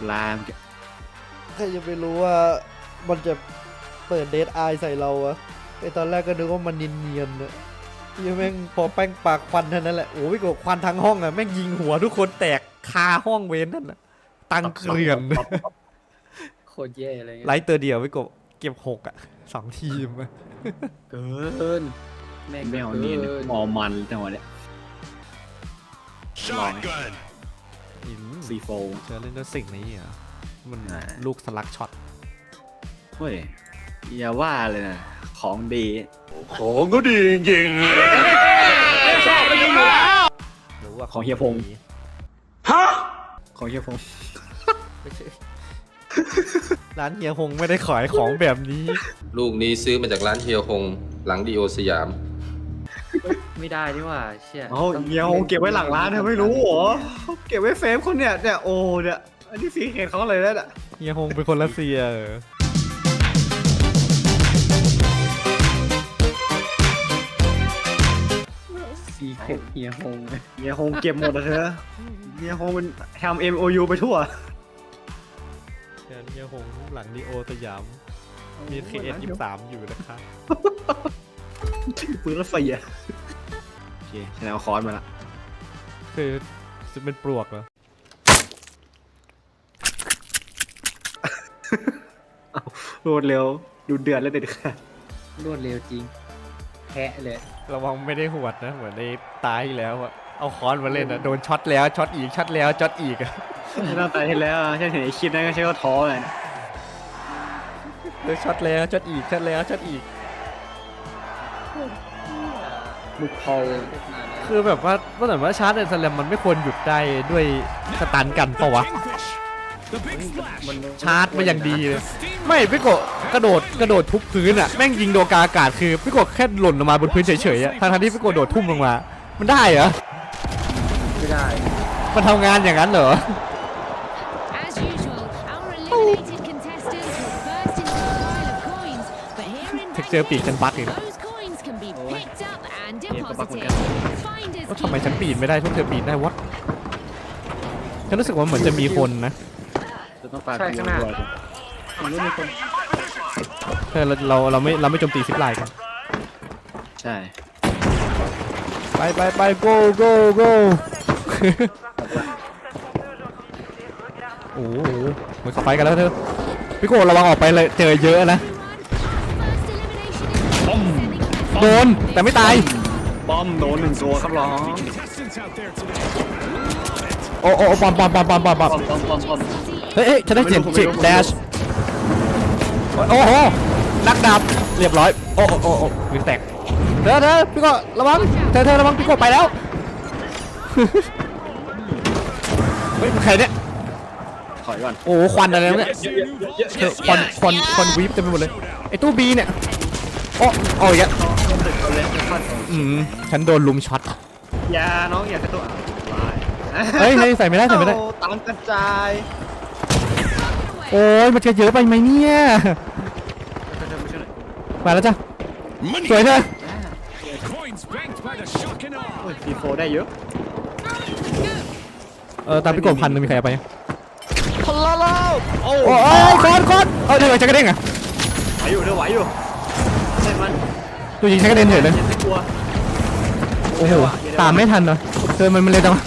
ตรลามใครจะไปรู้ว่ามันจะเปิดเดทไอใส่เราอะไอตอนแรกก็นึกว่ามันเนียนๆอะยังแม่งพอแป้งปากควันเท่านั้นแหละโอ้ยกควันทั้งห้องอะแม่งยิงหัวทุกคนแตกคาห้องเว้นนั่นอะตังเกลื่อนโคตรแย่เลยไลท์ตัวเดียวไว้กบเก็บหกอะสองทีมอะเกินแม่งไม่เอานี่เกินมอมันจังหวะเนี้ย Shotgun. อืม ซีโฟเจอเล่นด้วยสิ่งนี้เหรอมันอ่าลูกสลักช็อตเฮ้ย อย่าว่าเลยนะ ของดี ของก็ดีจริงหรือว่าของเฮียพงษ์ของเฮียพงษ์ไม่ใช่ร้านเฮียฮงไม่ได้ขายของแบบนี้ ลูกนี้ซื้อมาจากร้านเฮียฮงหลังดีโอสยาม ไม่ได้นี่หว่าเชี่ยโอ้ต้องเฮียพงษ์เก็บไว้หลังร้านเธอไม่รู้เหรอเก็บไว้เฟรมคนเนี่ยเนี่ยโอ้เนี่ยอันนี้ซีเคทเขาเลยแล้วน่ะเฮียฮงเป็นคนรัสเซียเหรอซีเคทเฮียฮงเฮียพงษ์เก็บหมดอะเธอเฮียพงษ์เป็นทำ MOU ไปทั่วเชิญเฮียฮงหลังดีโอสยามมีเคเอสยี่สามอยู่นะครับ ปืนรถไฟอะโอเคฉันเอาคอนมาละคือจะเป็นปลวกเหรอรวดเร็วดูเดือดและเด็ดขาดรวดเร็วจริง แพะเลย ระวังไม่ได้หวดนะ เหมือนในตายแล้วอะเอาค้อนมาเล่นอะโดนช็อตแล้วช็อตอีกช็อตแล้วช็อตอีกอะไม่ต้องตายที่แล้วอะฉันเห็นไอ้คลิปนั้นก็ใช้ก็ท้อเลยนะ โดนช็อตแล้วช็อตอีกช็อตแล้วช็อตอีก บุกพอลคือแบบว่าว่าแต่ว่าชาร์จเอ็นสแลมมันไม่ควรหยุดได้ด้วยสตันกันปะวะ Kingfish. The big splash. ชาร์จมาอย่างดีเลย ไม่พี่โกะกระโดดกระโดดทุบพื้นอะแม่งยิงโดนกลางอากาศคือพี่โกะแค่หล่นลงมาบนพื้นเฉยๆอะทางๆที่พี่โกะโดดทุ่มลงมา มันได้เหรอ ไม่ได้ มันทำงานอย่างนั้นเหรอ As usual, our eliminated contestants will burst into a pile of coins, but here in เทคเจอร์ปีกฉันบักอีกแล้ว those ทำไมฉันปีนไม่ได้ทุกเธอปีนได้วะฉันรู้สึกว่าเหมือนจะมีคนนะ จะต้องปาดใช่ข้างหน้าหัวด้วยผมรู้มีคนเธอเราเราเราไม่เราไม่โจมตีซิปไลน์กัน ใช่ไปไปไป go go go โอ้โหเหมือนเขาไปกันแล้วเธอ พี่โกะระวังออกไปเลยเจอเยอะนะ first elimination is sending โดน แต่ไม่ตาย ป้อมโดนหนึ่งตัวครับร้อง Contestants out there today. โอ้โอ้ปอมปอมปอมปอมปอมปอมป้อมป้อมป้อมป้อมเฮ้ยเฮ้ยฉันได้เจ็ดผมไม่เจ็ดรู้ผมไม่รู้แดชโอ้โหนักดาบเรียบร้อยโอ้โอ้โอ้โอ้วินแตกเธอเธอพี่โก็ระวังเธอเธอระวังพี่โก็ไปแล้วเฮ้ยใครเนี่ยถอยก่อนโอ้โหควันอะไรเนี่ยเธอควันควันควันวีฟเต็มไปหมดเลยไอ้ตู้บีเนี่ยโอ้โอ้ย อะอืมฉันโดนลุมช็อต อย่าน้องอย่าใช้ตัวตายเฮ้ยเฮ้ยใส่ไม่ได้ใส่ไม่ได้โอ้ตามกระจายโอ้ยมันจะเยอะไปไหมเนี่ยมาแล้วจ้ะ Money. สวยเธอ Coins banked by the shock and awe. โอ้ยซีโฟได้เยอะเออตามพี่โกบพันหนึงมีใครเอาไปยังพลาลาโอ้โอ้ยคอนคอนเออเธอจะกระเด้งอะไหวอยู่เธอไหวอยู่ใช่มัน ตัวยิงใช้กระเด็นเฉยเลยยังไม่กลัวโอ้โหตามไม่ทันเนาะเธอมันมันเร็วจังวะ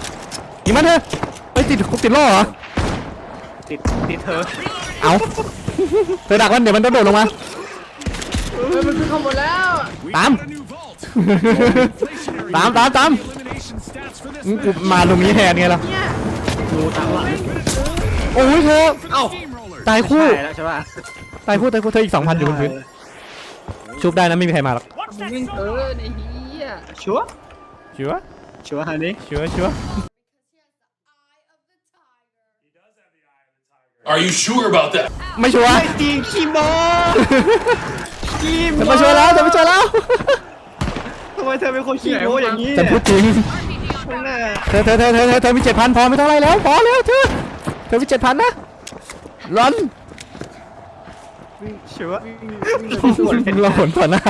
ยิงมันเธอเฮ้ยติดติดล่อเหรอติดติดเธอเอาเธอดักมันเดี๋ยวมันโดดลงมามันขึ้นข้างบนแล้ว We Bam. got a new vault. Inflationary ตาม ตามตาม elimination stats for this อืมกู match. มาตรงนี้แทนไงล่ะดูตามหลังโอ้ยเธอเอ้า Steamroller. ตายคู่ใช่แล้วใช่ป่ะตายคู่ตายคู่เธออีกสองพันอยู่บนพื้นชุบได้นะไม่มีใครมาหรอก วิ่งเกินไอ้เหี้ยชัวร์ชัวร์ชัวร์ฮันนี่ชัวร์ชัวร์ Are you sure about that? ไม่ชัวร์ไอ้จริงขี้โมขี้โมเธอมาช่วยแล้วเธอมาช่วยแล้วทำไมเธอเป็นคนขี้โมอย่างนี้ฉันพูดจริงไม่น่าเธอเธอเธอเธอเธอเธอมีเจ็ดพันพอไม่ต้องไล่แล้วพอแล้วเธอเธอมีเจ็ดพันนะร้อน ชัวร์เราหนต่อหน้า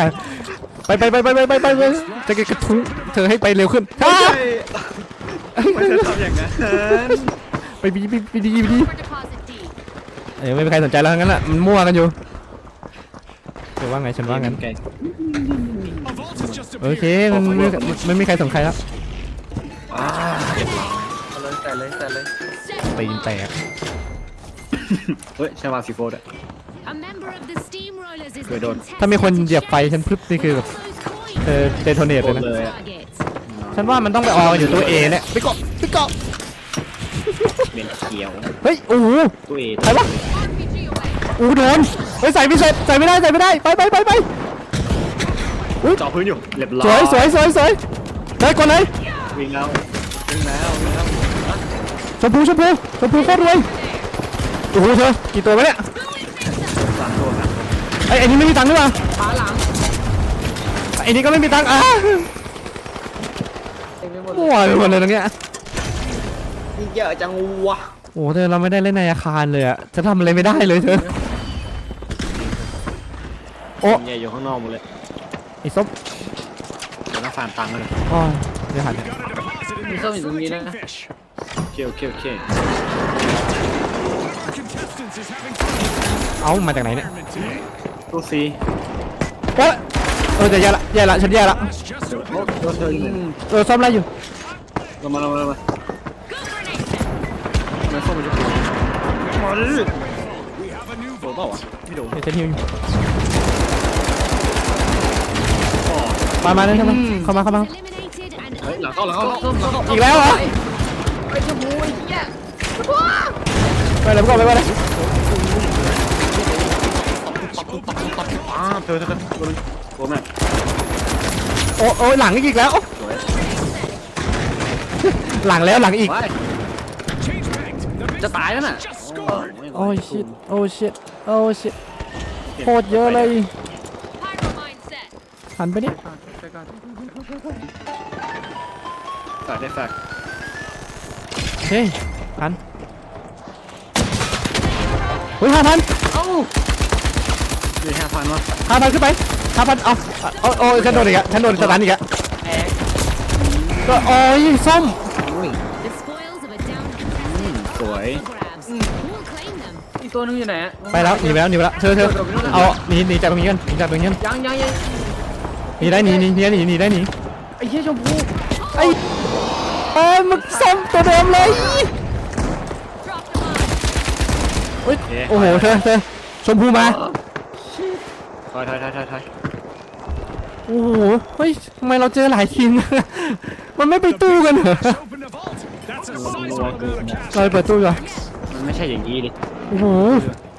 ไปไปไปไปไปไปไปไปจะกระทุ้งเธอให้ไปเร็วขึ้นไม่ใช่ไมเธอทำอย่างนั้นไปบีบีบีดีบีดีเอ้ยไม่มีใครสนใจแล้วงั้นแหะมันมั่วกันอยู่เดี๋ยวว่าไงฉันว่างั้นโอเคมันไม่ไม่มีใครสนใครแล้วอ่าเรียบร้อยเอาเลยใส่เลยใส่เลยตีนแตกเฮ้ยใช่ว่าซีโฟด้วย A member of the steamrollers is We're the done. ถ้ามีคนเหยียบ contestant ไฟฉันพรึบนี่คือแบบ Those coins เออเดโทเนตเลยนะ เลยอะ target. ฉันว่ามันต้องไปอออยู่ตัวเอเนี่ยไปเกาะไปเกาะเมนเขียวเฮ้ยโอ้โห ตัวเอใครวะ RPG away. โอ้โหโดนเฮ้ยใส่ไม่เสร็จใส่ไม่ได้ใส่ไม่ได้ไปไปไปไปจอพื้นอยู่เรียบร้อสวยสวยสวยสวยได้ก่อนเลยวิ่งแล้ววิ่งแล้ววิ่งแล้วชมพูชมพูชมพูโคตรรวยโอ้โหเธอกี่ตัววะเนี่ยสามตัวนะ ไอ้ไอ้นี่ไม่มีตังค์หรือเปล่าขาหลังไอ้นี่ก็ไม่มีตังค์อะเต็มไปหมดเลยมั่วไปหมดเลยตรงเนี้ยนี่เยอะจังวะโอ้โหเธอเราไม่ได้เล่นในอาคารเลยอะจะทำอะไรไม่ได้เลยเธอ โอ้ใหญ่อยู่ข้างนอกหมดเลยไอ้ส้มเดี๋ยวต้องฟาร์มตังค์กันเลยอ๋อเดี๋ยวหันเนี่ย Got a deposit in มี the ส้มอยู่ตรงนี้นะ kingfish. โอเคโอเคโอเค One of our contestants is having fun เอามาจากไหนเนี่ย environment today. ตัวซีโอ้ยเออจะแย่ละแย่ละฉันแย่ละ That's just โอ้ตัวเธออยู่ไหนเออซ่อมอะไรอยู่ลงมาลงมาลงมา Go grenade. ทำไมเข้ามาจะปวดมาดิ we have a new โดนเปล่าวะไม่โดนเดี๋ยวฉันหิวอยู่อ๋อมามาเลยเข้ามาเข้ามาเข้ามา Eliminated and เฮ้ยหลังเข้าหลังเข้าส้มส้มส้มอีกแล้วเหรอไอ้ชมพูไอ้เหี้ยไปเลยไปก่อนไปก่อนเลย อ้าเธอเธอเธอตัวนึงตัวแม่โอ้โอ้ยหลังอีกแล้วหลังแล้วหลังอีกไป change banked. The จะตายแล้วน่ะ just scored. โอ้ยชิตโอ้ชิตโอ้ชิตโคตรเยอะเลย pyro mine set. หันไปเนี่ยไปก่อนฝากได้ฝากเฮ้ยหันเฮ้ยห้าพันเอ้า มีห้าพันวะห้าพันขึ้นไปห้าพันเอาเอาโอ้ยฉันโดนอีกอะฉันโดนสตันอีกอะแอกก็โอ้ยส้ม The spoils of a downed contestant สวย are grabs. We'll claim them. อีกตัวนึงอยู่ไหนอะไปแล้วหนีไปแล้วหนีไปแล้วเธอเธอเอาหนีหนีจากตรงนี้กันหนีจากตรงนี้กันยังยังยังหนีได้หนีหนีหนีได้หนีหนีได้หนีไอ้เหี้ยชมพูไอ้เอ้ยมึงส้มตัวเดิมเลย Drop the mine. เฮ้ยโอ้โหเธอเธอชมพูมา ถอยถอยถอยถอยถอยโอ้โหเฮ้ยทำไมเราเจอหลายทีม มันไม่ไปตู้กันเหรอ Let's open the vault. That's a sizable amount of cash. เราไปเปิดตู้ก่อนมันไม่ใช่อย่างนี้ดิ โอ้โห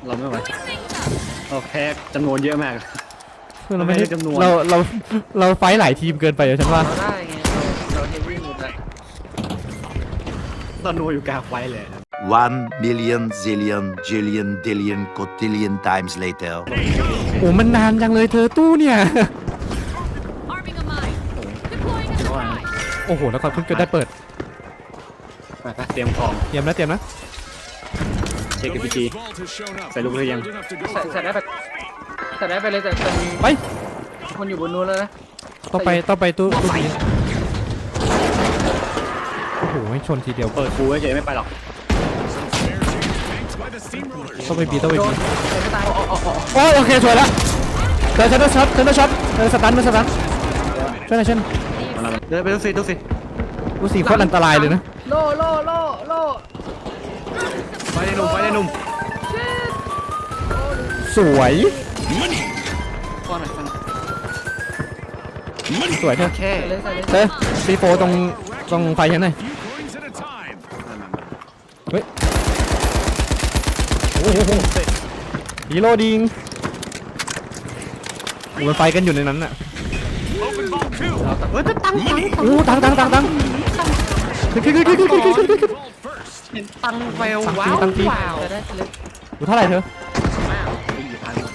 เราไม่ไหวเราแพ้จำนวนเยอะมากเราไม่ได้ไม่ได้จำนวน เราเราเราไฟท์หลายทีมเกินไปอะฉันว่า เราได้ไงเราเราเฮฟวี่หมดอะตอนนัวอยู่กลางไฟเลย One million zillion jillion dillion cotillion times later. โอ้มันนานจังเลยเธอตู้เนี่ย Arming a mine. Deploying a surprise. โอ้โห แล้วก็เพิ่งจะได้เปิดไปไปเตรียมของเตรียมนะเตรียมนะ เช็ค The กับพิธี latest vault has shown up. Phải lúc này Old em. enough to go ใส่ for ใส่ it. ได้ไปใส่ได้ไปเลยแต่แต่มีไป คนอยู่บนนู้นแล้วนะ ต้องไปต้องไปตู้ตู้นี้โอ้โหให้ชนทีเดียว เปิดฟูเฉยๆไม่ไปหรอก ต้องไปบีต้องไปโดบีนแต่ไม่ตายอ๋ออ๋ออ๋อโอ้ยโอเคสวยแล้วเธอฉันต้องช็อตฉันต้องช็อตเธอสตันมาสตันช่วยหน่อยช่วยหน่อยมาแล้วเดินไปดูสิดูสิดูสีโคตรอันตรายเลยนะโลโลโลโลไฟในหนุ่มไฟในหนุ่มสวยก้อนหน่อยก้อนหน่อยสวยเธอแค่ใส่เลยใส่เลยเธอซีโฟตรงตรงไฟฉันหน่อย Coins at a time. เฮ้ยโอ้โห ฮีโร่ดิงโอ้มันไฟกันอยู่ในนั้นน่ะ Open vault two. เฮ้ยจะตั้งตังโอ้ตังตังตังตังขึ้นขึ้นขึ้นขึ้นขึ้นขึ้นขึ้นขึ้นขึ้น Vault first. เห็นตังแววตังว้าฟรีวตังฟรีว้าวใส่ได้ใส่เลยดูเท่าไหร่เธอ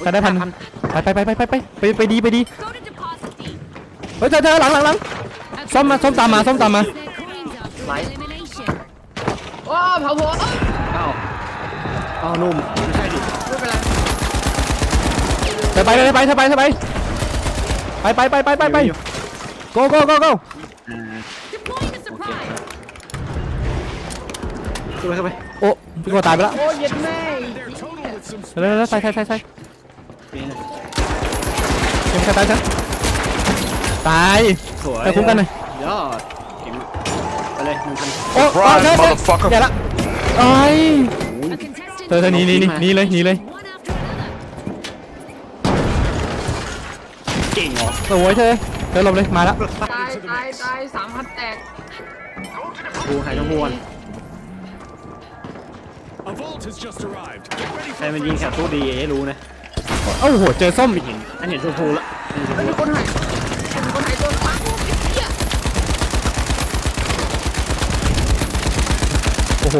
จะได้พัน ไปไปไปไปไปไปไปไปดีไปดี Go to deposit team. เฮ้ยเธอเธอหลังหลังหลัง ส้มมาส้มตามมาส้มตามมา Their coins up for elimination. โอ้เผาหัวเอ้ยอ้าว อ้าวหนุ่มไม่ใช่ดิไม่เป็นไรเธอไปเธอไปเธอไปเธอไปไปไปไปไปไปไป go go go go อ่า Deploying a surprise. ขึ้นไปขึ้นไปโอ้พี่โกตายไปแล้วโอ้เย็ดแม่ Their total with some เร็วๆๆใส่ใส่ใส่ใส่นี่นะเข็มขัดตายฉันตายสวยไปคุ้มกันหน่อยยอดเก่งมากไปเลยหนึ่งพันโอ้โอ้เธอเธออย่าละไอ้ย A contestant เธอเธอหนีหนีหนีหนีเลยหนีเลย one after another. เก่งเหรอสวยเธอเธอหลบเลยมาแล้วตายตายตายสามพันแตกดูใครต้องพวน A vault has just arrived. Get ready ใคร for มันยิงแถบตู้ดีให้รู้นะโอ้โหเจอส้มอีกเห็นอันเห็นชมพูละอันเห็นชมมันพูมีคนหายมันมีคนหายตัวปังเหี้ยโอ้โห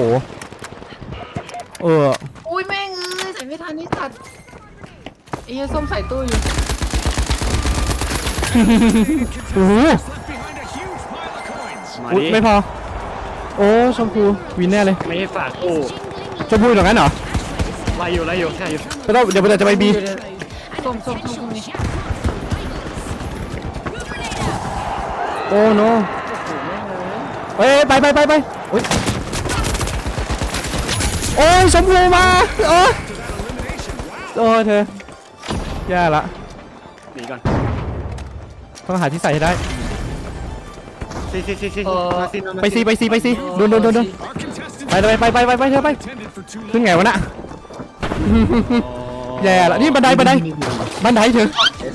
เออ อุ้ยแม่งเอ้ยใส่ไม่ทันนี่สัตว์ไอ้เหี้ยส้มใส่ตู้อยู่โอ้โห left behind a huge pile of coins. มาอุ๊ยดิไม่พอ โอ้ชมพูวินแน่เลยไม่ให้ฝากตู้ชมพูอย่างนั้นเหรอไล่อยู่ไล่อยู่ใช่อยู่ไม่ต้องเดี๋ยวเราจะไปบีส้มส้มส้มส้มนี่โอ้โนเฮ้ยไปไปไปไปโอ้ย โอ้ยชมพูมาโอ้ยโอ้ยเธอแย่ละหนีก่อนต้องหาที่ใส่ให้ได้ ซีซีซีซีเออมาซีมาไปซีไปซีไปซีโดนโดนโดนโดน Our contestants ไปเลยไปไปไปไปเธอไป attended for too ขึ้น long. ไงวะน่ะแย่ละนี่บันไดบันไดบันไดเธอ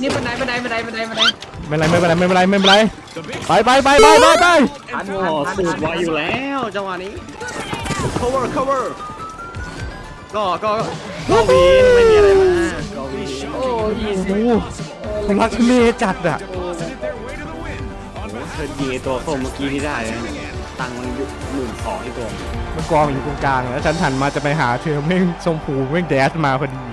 นี่บันไดบันไดบันไดบันไดบันไดไม่เป็นไรไม่เป็นไรไม่เป็นไรไม่เป็นไรไปไปไปไปไปไปอันโอ้สูตรไวอยู่แล้วจังหวะนี้ cover cover ก็ก็ก็วีนไม่มีอะไรมากก็วีนโอ้ยโอ้โหคุณรักเมจัดอะเธอยิงไอ้ตัวผมเมื่อกี้ที่ได้นะตังค์มันอยู่หมื่นสองที่ตัว มันกองอยู่ตรงกลางแล้วฉันหันมาจะไปหาเธอแม่งชมพูแม่งแดดมาพอดี